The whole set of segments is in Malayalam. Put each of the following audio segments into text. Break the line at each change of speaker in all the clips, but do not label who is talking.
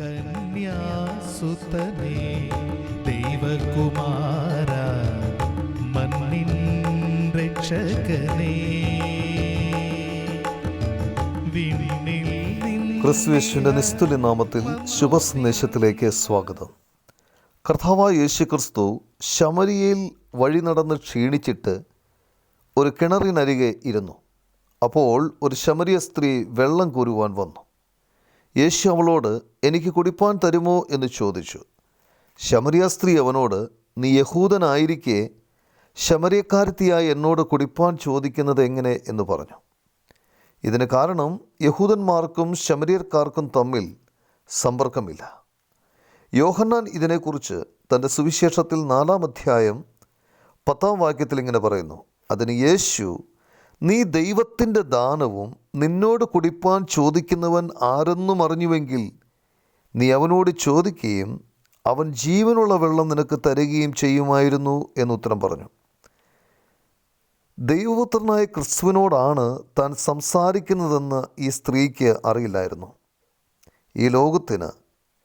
കന്യാസുതനേ ദൈവകുമാര മണ്ണിൻ രക്ഷകനേ.
ക്രിസ്തുയേശുവിന്റെ നിസ്തുല്യ നാമത്തിൽ ശുഭസന്ദേശത്തിലേക്ക് സ്വാഗതം. കർത്താവ് യേശു ക്രിസ്തു ശമരിയയിൽ വഴി നടന്ന് ക്ഷീണിച്ചിട്ട് ഒരു കിണറിനരികെ ഇരുന്നു. അപ്പോൾ ഒരു ശമരിയ സ്ത്രീ വെള്ളം കോരുവാൻ വന്നു. യേശു അവളോട് എനിക്ക് കുടിപ്പാൻ തരുമോ? എന്ന് ചോദിച്ചു. ശമരിയ സ്ത്രീ അവനോട് നീ യഹൂദനായിരിക്കെ ശമരിയക്കാരത്തിയായ എന്നോട് കുടിപ്പാൻ ചോദിക്കുന്നത് എങ്ങനെ? എന്ന് പറഞ്ഞു. ഇതിന് കാരണം യഹൂദന്മാർക്കും ശമരിയർക്കാർക്കും തമ്മിൽ സമ്പർക്കമില്ല. യോഹന്നാൻ ഇതിനെക്കുറിച്ച് തന്റെ സുവിശേഷത്തിൽ നാലാം അധ്യായം പത്താം വാക്യത്തിൽ ഇങ്ങനെ പറയുന്നു. അതിന് യേശു നീ ദൈവത്തിന്റെ ദാനവും നിന്നോട് കുടിപ്പാൻ ചോദിക്കുന്നവൻ ആരെന്നും അറിഞ്ഞുവെങ്കിൽ നീ അവനോട് ചോദിക്കുകയും അവൻ ജീവനുള്ള വെള്ളം നിനക്ക് തരികയും ചെയ്യുമായിരുന്നു എന്നുത്തരം പറഞ്ഞു. ദൈവപുത്രനായ ക്രിസ്തുവിനോടാണ് താൻ സംസാരിക്കുന്നതെന്ന് ഈ സ്ത്രീക്ക് അറിയില്ലായിരുന്നു. ഈ ലോകത്തിന്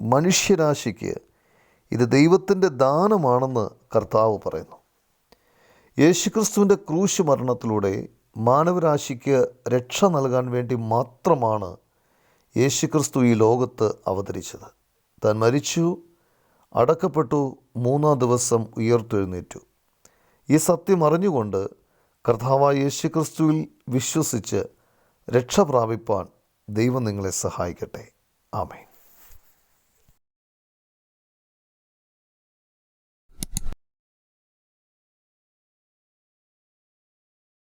മനുഷ്യരാശിക്ക് ഇത് ദൈവത്തിന്റെ ദാനമാണെന്ന് കർത്താവ് പറയുന്നു. യേശുക്രിസ്തുവിന്റെ ക്രൂശ് മരണത്തിലൂടെ മാനവരാശിക്ക് രക്ഷ നൽകാൻ വേണ്ടി മാത്രമാണ് യേശുക്രിസ്തു ഈ ലോകത്ത് അവതരിച്ചത്. താൻ മരിച്ചു അടക്കപ്പെട്ടു മൂന്നാം ദിവസം ഉയർത്തെഴുന്നേറ്റു. ഈ സത്യം അറിഞ്ഞുകൊണ്ട് കർത്താവായ യേശുക്രിസ്തുവിൽ വിശ്വസിച്ച് രക്ഷ പ്രാപിപ്പാൻ ദൈവം നിങ്ങളെ സഹായിക്കട്ടെ. ആമേൻ.